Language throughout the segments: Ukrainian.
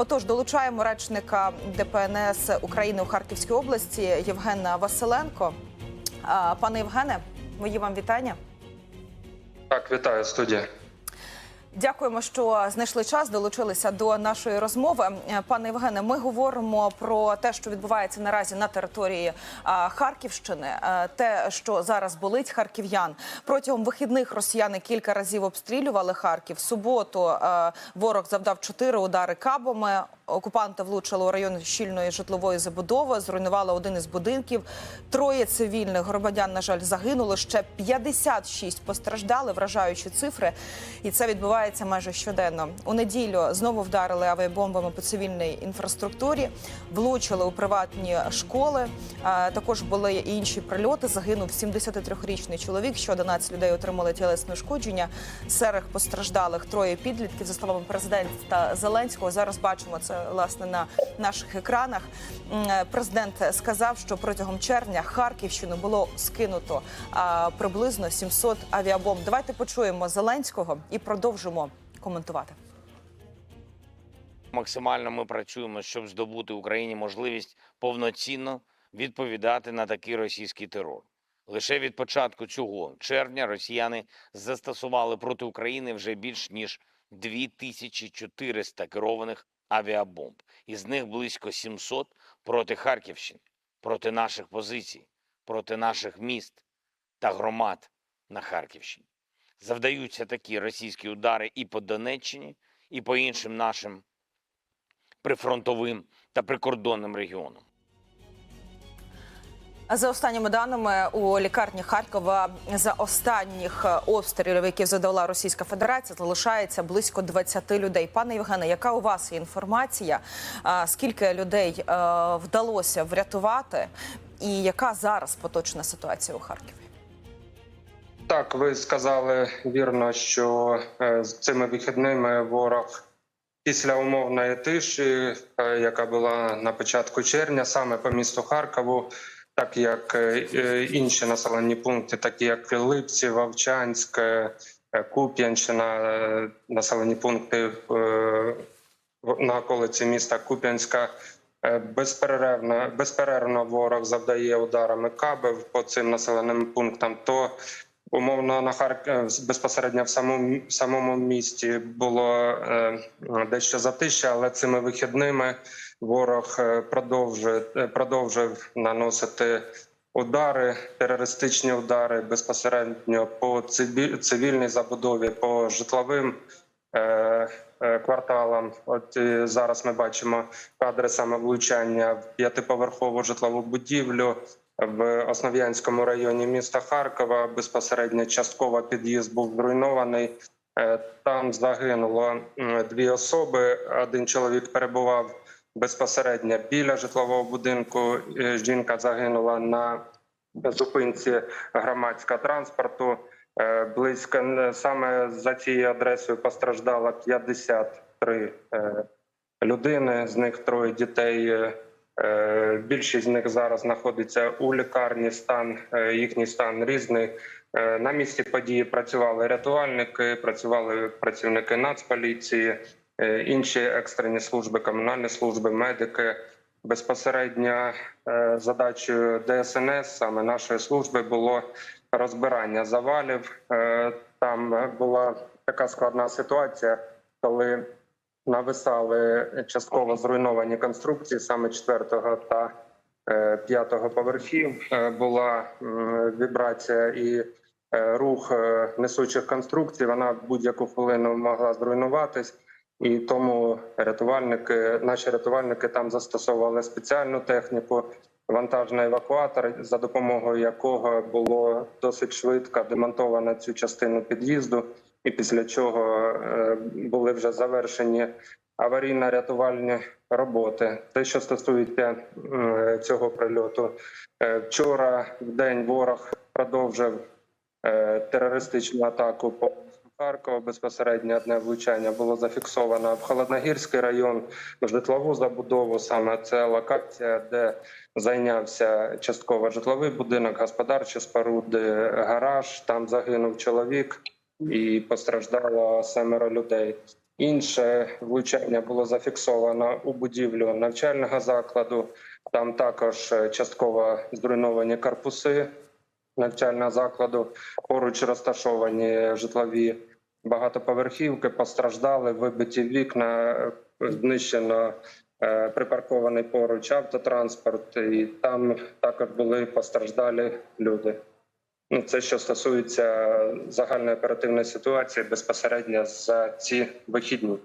Отож, долучаємо речника ДПНС України у Харківській області Євгена Василенко. Пане Євгене, мої вам вітання. Так, вітаю студія. Дякуємо, що знайшли час, долучилися до нашої розмови. Е, Пане Євгене, ми говоримо про те, що відбувається наразі на території Харківщини, е, те, що зараз болить харків'ян. Протягом вихідних росіяни кілька разів обстрілювали Харків. В суботу е, ворог завдав чотири удари кабами. Окупанти влучили у район щільної житлової забудови, зруйнували один із будинків. Троє цивільних громадян, на жаль, загинули. Ще 56 постраждали, вражаючі цифри. І це відбувається майже щоденно. У неділю знову вдарили авіабомбами по цивільній інфраструктурі, влучили у приватні школи. Також були і інші прильоти. Загинув 73-річний чоловік. Ще 11 людей отримали тілесне ушкодження. Серед постраждалих троє підлітків. За словами президента Зеленського, зараз бачимо це власне на наших екранах. Президент сказав, що протягом червня Харківщину було скинуто приблизно 700 авіабомб. Давайте почуємо Зеленського і продовжимо коментувати. Максимально ми працюємо, щоб здобути Україні можливість повноцінно відповідати на такий російський терор. Лише від початку цього червня росіяни застосували проти України вже більш ніж 2400 керованих авіабомб, із них близько 700 проти Харківщини, проти наших позицій, проти наших міст та громад на Харківщині. Завдаються такі російські удари і по Донеччині, і по іншим нашим прифронтовим та прикордонним регіонам. За останніми даними у лікарні Харкова за останніх е, обстрілів, які завдала Російська Федерація, залишається близько 20 людей. Пане Євгене, яка у вас є інформація? Скільки людей е, вдалося врятувати, і яка зараз поточна ситуація у Харкові? Так, ви сказали вірно, що е, з цими вихідними ворог після умовної тиші, яка була на початку червня, саме по місту Харкову, так як е, е, інші населені пункти, такі як Липці, Вовчанськ, е, Куп'янщина, населені пункти на околиці міста Куп'янська. Безперервно, безперервно ворог завдає ударами кабів по цим населеним пунктам. То умовно на Харків безпосередньо в самому самому місті було е, дещо затище, але цими вихідними ворог е, продовжує е, продовжив наносити удари, терористичні удари безпосередньо по циві- цивільній забудові, по житловим. е, Кварталам, от зараз ми бачимо кадри саме влучання в п'ятиповерхову житлову будівлю в Основ'янському районі міста Харкова. Безпосередньо частково під'їзд був зруйнований. Там загинуло дві особи. Один чоловік перебував безпосередньо біля житлового будинку. Е, Жінка загинула на зупинці громадського транспорту. Е, Близько саме за цією адресою постраждало 53 е, людини, з них троє дітей. Більшість з них зараз знаходиться у лікарні. Стан їхній стан різний. На місці події працювали рятувальники, працювали працівники нацполіції, інші екстрені служби, комунальні служби, медики. Безпосередньо е, задачею ДСНС, саме нашої служби, було розбирання завалів. Е, Там була така складна ситуація, коли нависали частково зруйновані конструкції саме четвертого та е, п'ятого поверхів. Е, Була вібрація і е, рух е, несучих конструкцій. Вона будь-яку хвилину могла зруйнуватись. І тому рятувальники, наші рятувальники там застосовували спеціальну техніку, вантажний евакуатор, за допомогою якого було досить швидко демонтовано цю частину під'їзду, і після чого е, були вже завершені аварійно-рятувальні роботи. Те, що стосується цього прильоту, Е, вчора в день ворог продовжив е, терористичну атаку по Харкова. Безпосередньо одне влучання було зафіксовано в Холодногірський район, житлову забудову. Саме це локація, де зайнявся частково житловий будинок, господарчі споруди, гараж. Там загинув чоловік і постраждало семеро людей. Інше влучання було зафіксовано у будівлю навчального закладу. Там також частково зруйновані корпуси навчального закладу. Поруч розташовані житлові багатоповерхівки, постраждали, вибиті вікна, е, знищено е, припаркований поруч автотранспорт, і там також були постраждалі люди. Ну, це що стосується загальної оперативної ситуації безпосередньо за ці вихідні.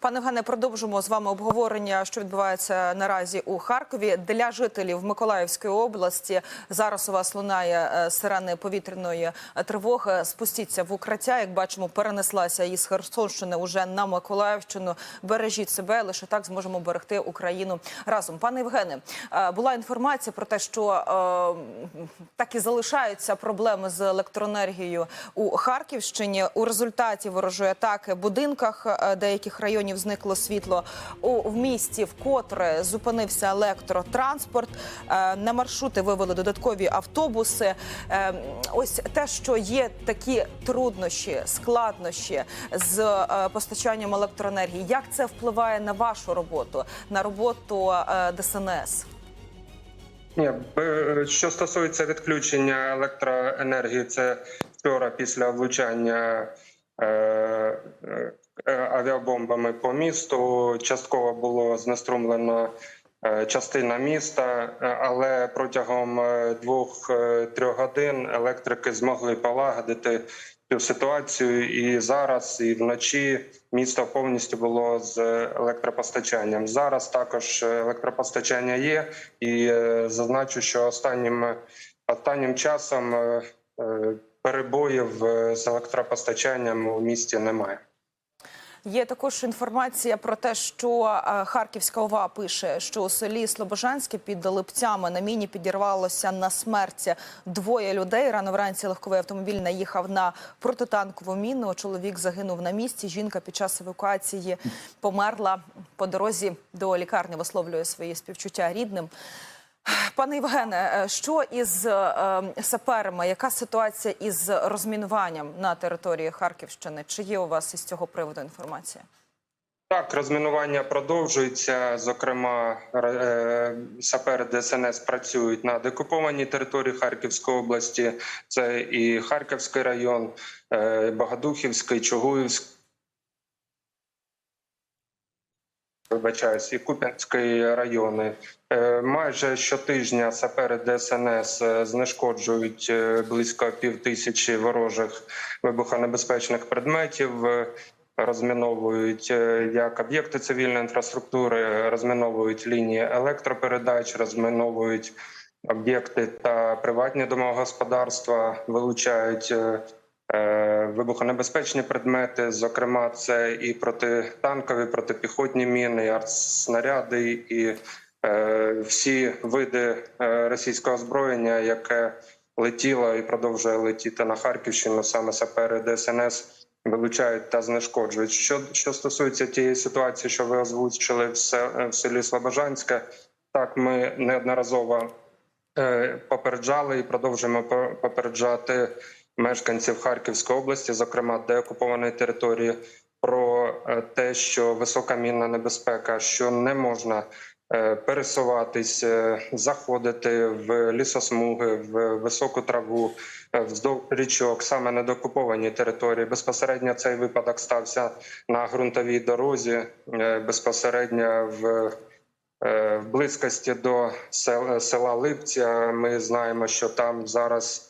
Пане Євгене, продовжимо з вами обговорення, що відбувається наразі у Харкові. Для жителів Миколаївської області зараз у вас лунає е, сирени повітряної е, тривоги. Спустіться в укриття. Як бачимо, перенеслася із Херсонщини уже на Миколаївщину. Бережіть себе, лише так зможемо берегти Україну разом. Пане Євгене, е, була інформація про те, що е, так і залишаються проблеми з електроенергією у Харківщині. У результаті ворожої атаки в будинках е, деяких районів зникло світло. У в місті вкотре зупинився електротранспорт. Е, На маршрути вивели додаткові автобуси. Е, Ось те, що є такі труднощі, складнощі з е, постачанням електроенергії. Як це впливає на вашу роботу, на роботу ДСНС? Ні, що стосується відключення електроенергії, це вчора після влучання авіабомбами по місту. Частково було знеструмлено е, частина міста, е, але протягом е, двох-трьох годин електрики змогли полагодити цю ситуацію. І зараз, і вночі місто повністю було з електропостачанням. Зараз також електропостачання є, і е, зазначу, що останнім останнім часом е, е, перебоїв е, з електропостачанням у місті немає. Є також інформація про те, що е, Харківська ОВА пише, що у селі Слобожанське під Липцями на міні підірвалося на смерть двоє людей. Рано вранці легковий автомобіль наїхав на протитанкову міну. Чоловік загинув на місці. Жінка під час евакуації померла по дорозі до лікарні. Висловлює свої співчуття рідним. Пане Євгене, е, що із е, саперами? Яка ситуація із розмінуванням на території Харківщини? Чи є у вас із цього приводу інформація? Так, розмінування продовжується. Зокрема, е, сапери ДСНС працюють на декупованій території Харківської області. Це і Харківський район, е, Богодухівський, Чугуївський. Вибачаюсь, і Куп'янський райони. Е, Майже щотижня сапери ДСНС е, знешкоджують е, близько пів тисячі ворожих вибухонебезпечних предметів. Розміновують як об'єкти цивільної інфраструктури, розміновують лінії електропередач, розміновують об'єкти та приватні домогосподарства, вилучають вибухонебезпечні предмети. Зокрема, це і протитанкові, протипіхотні міни, і артснаряди, і е, всі види е, російського озброєння, яке летіло і продовжує летіти на Харківщину, саме сапери ДСНС вилучають та знешкоджують. Що, що стосується тієї ситуації, що ви озвучили в, в селі Слобожанське, так ми неодноразово е, попереджали і продовжуємо по- попереджати мешканців Харківської області, зокрема деокупованої території, про е, те, що висока мінна небезпека, що не можна е, пересуватись, е, заходити в лісосмуги, в високу траву, вздовж річок, саме на докупованій території. Безпосередньо цей випадок стався на ґрунтовій дорозі, безпосередньо в. В близькості до сел- села Липця ми знаємо, що там зараз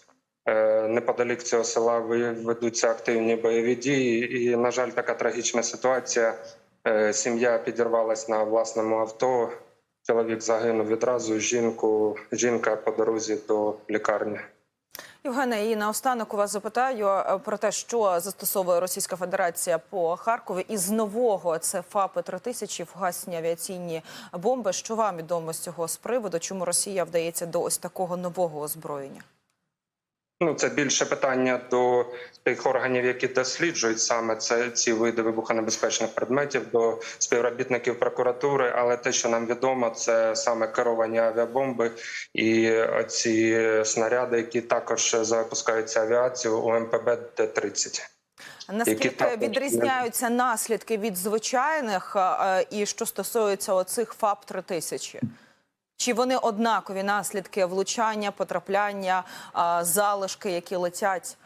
неподалік цього села ведуться активні бойові дії. І, на жаль, така трагічна ситуація. Е, Сім'я підірвалась на власному авто. Чоловік загинув відразу. Жінку жінка по дорозі до лікарні. Євгене, і наостанок у вас запитаю е, про те, що застосовує Російська Федерація по Харкові. Із нового це ФАПи 3000 фугасні авіаційні бомби. Що вам відомо з цього з приводу? Чому Росія вдається до ось такого нового озброєння? Ну, це більше питання до тих органів, які досліджують саме це ці види вибухонебезпечних предметів, до співробітників прокуратури. Але те, що нам відомо, це саме керовані авіабомби і ці снаряди, які також запускаються авіацію у МПБ Д-30. Наскільки також відрізняються наслідки від звичайних, е, і що стосується оцих ФАП 3000 Чи вони однакові наслідки влучання, потрапляння, залишки, які летять?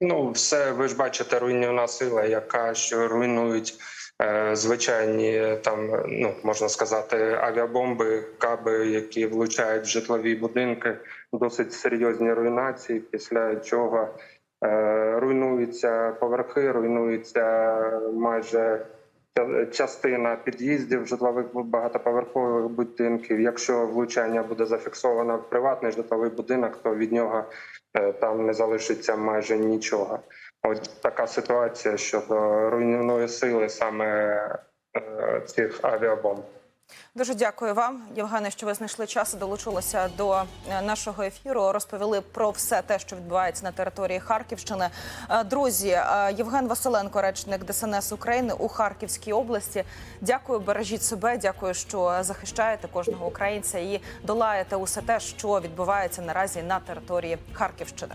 Ну, все ви ж бачите, руйнівна сила, яка що руйнують е, звичайні там, ну можна сказати, авіабомби, каби, які влучають в житлові будинки, досить серйозні руйнації. Після чого е, руйнуються поверхи, руйнується майже частина під'їздів житлових багатоповерхових будинків. Якщо влучання буде зафіксовано в приватний житловий будинок, то від нього е, там не залишиться майже нічого. От така ситуація щодо руйнівної сили саме е, цих авіабомб. Дуже дякую вам, Євгене, що ви знайшли час і долучилися до е, нашого ефіру. Розповіли про все те, що відбувається на території Харківщини. Е, Друзі, е, Євген Василенко, речник ДСНС України у Харківській області. Дякую, бережіть себе. Дякую, що захищаєте кожного українця і долаєте усе те, що відбувається наразі на території Харківщини.